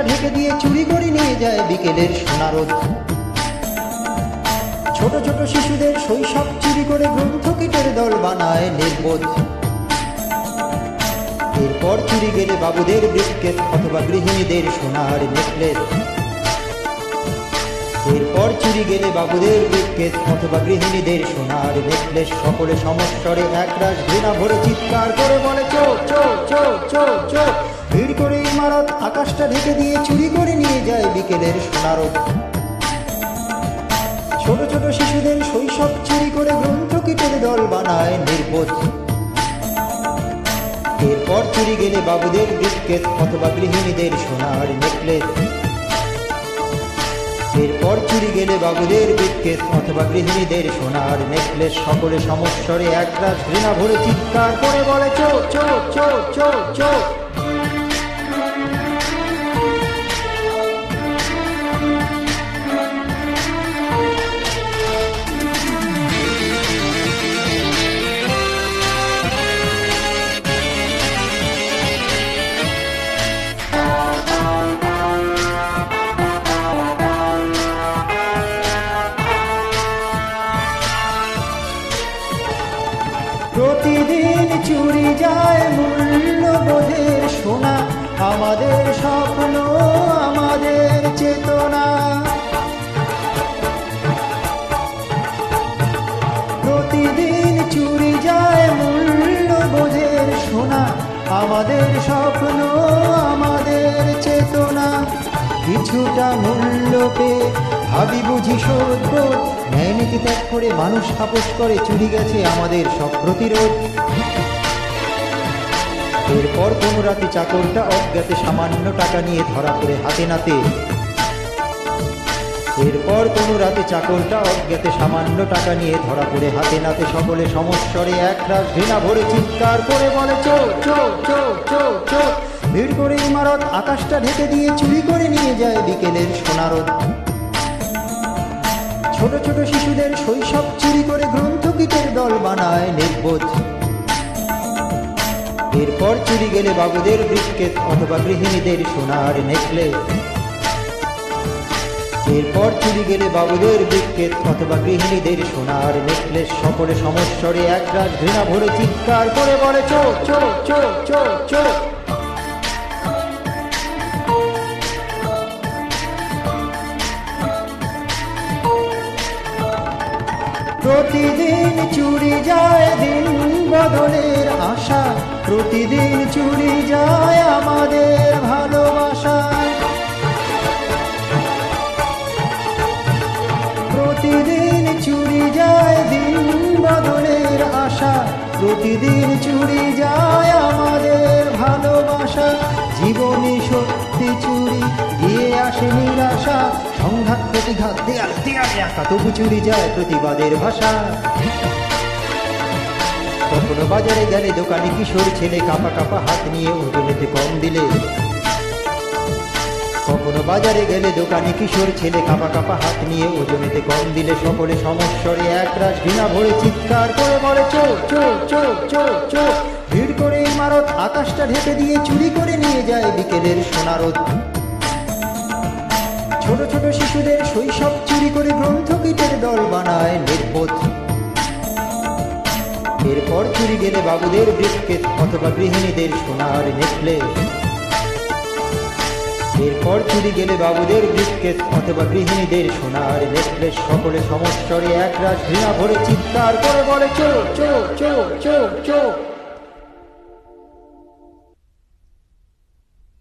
আকাশটা ঢেকে দিয়ে চুরি করে নিয়ে যায় বিকেলের সোনারোদ ছোট ছোট শিশুদের শৈশব চুরি করে গ্রন্থ কীটের দল বানায় নির্বোধ। এরপর চুরি গেলে বাবুদের ব্রিকেট অথবা গৃহিণীদের সোনার নেকলেস। এরপর চুরি গেলে বাবুদের ব্রিকেট অথবা গৃহিণীদের সোনার নেকলেস। সকলে সমস্বরে একরাশ ঘৃণা ভরে চিৎকার করে বলে চো চো চো চো চো। ভিড় করে আকাশটা ঢেকে দিয়ে চুরি করে নিয়ে যায় বিকেলের সোনারত ছোট ছোট শিশুদের শৈশব চুরি করে গ্রন্থ কীটের দল বানায় নির্বোধ। এরপর চুরি গেলে বাবুদের বিস্কেট অথবা গৃহিণীদের সোনার নেকলেস। এরপর চুরি গেলে বাবুদের বিস্কেট অথবা গৃহিণীদের সোনার নেকলেস। সকলে সমস্বরে একরাশ ঘৃণা ভরে চিৎকার করে বলে চো চো চো চো চো প্রতিদিন চুরি যায় মূল্যবোধের সোনা, আমাদের স্বপ্ন, আমাদের চেতনা। প্রতিদিন চুরি যায় মূল্যবোধের সোনা, আমাদের স্বপ্ন, আমাদের চেতনা। কিছুটা মূল্য পেয়ে ভাবি বুঝি সভ্য ন্যায় ত্যাগ করে মানুষ আপোষ করে, চুরি গেছে আমাদের সব প্রতিরোধ। এরপর কোন রাতে চাকরটা অজ্ঞাতে সামান্য টাকা নিয়ে ধরা পড়ে হাতে নাতে। এরপর কোন রাতে চাকরটা অজ্ঞাতে সামান্য টাকা নিয়ে ধরা পড়ে হাতে নাতে সকলে সমস্বরে একরাশ ঘৃণা ভরে চিৎকার করে বলে চো চো চো চো চো ভিড় করে ইমারত আকাশটা ঢেকে দিয়ে চুরি করে নিয়ে যায় বিকেলের সোনারত ছোট ছোট শিশুদের শৈশব চুরি করে গ্রন্থ কীটের দল বানায় নির্বোধ। এরপর চুরি গেলে বাবুদের বিস্কেট অথবা গৃহিণীদের সোনার নেকলেস। এরপর চুরি গেলে বাবুদের বিস্কেট অথবা গৃহিণীদের সোনার নেকলেস। সকলে সমস্বরে একরাশ ঘৃণা ভরে চিৎকার করে বলে চো চো চো চো চো প্রতিদিন চুরি যায় দিন বদলের আশা। প্রতিদিন চুরি যায় আমাদের ভালোবাসা। প্রতিদিন চুরি যায় দিন বদলের আশা। প্রতিদিন চুরি যায় আমাদের ভালোবাসা। জীবনী সত্যি চুরি, দিয়ে আসে নিরাশা। সংঘাত, প্রতিঘাত, দেয়াল। আঁকা তবু চুরি যায় প্রতিবাদের ভাষা। কখনো বাজারে গেলে দোকানে কিশোর ছেলে কাপা কাপা হাত নিয়ে ওজনেতে কম দিলে। কখনো বাজারে গেলে দোকানে কিশোর ছেলে কাপা কাপা হাত নিয়ে ওজনেতে কম দিলে সকলে সমস্বরে একরাশ ঘৃণা ভরে চিৎকার করে বলে চো চো চো চো চো ভিড় করে ইমারত আকাশটা ঢেকে দিয়ে চুরি করে নিয়ে যায় বিকেলের সোনারত ছোট ছোট শিশুদের শৈশব চুরি করে গ্রন্থ কীটের দল বানায় নির্বোধ। এরপর চুরি গেলে বাবুদের বিস্কেট অথবা গৃহিণীদের সোনার নেকলেস। এরপর চুরি গেলে বাবুদের বিস্কেট অথবা গৃহিণীদের সোনার নেকলেস। সকলে সমস্বরে একরাশ ঘৃণা ভরে চিৎকার করে বলে চো চো চো চো চো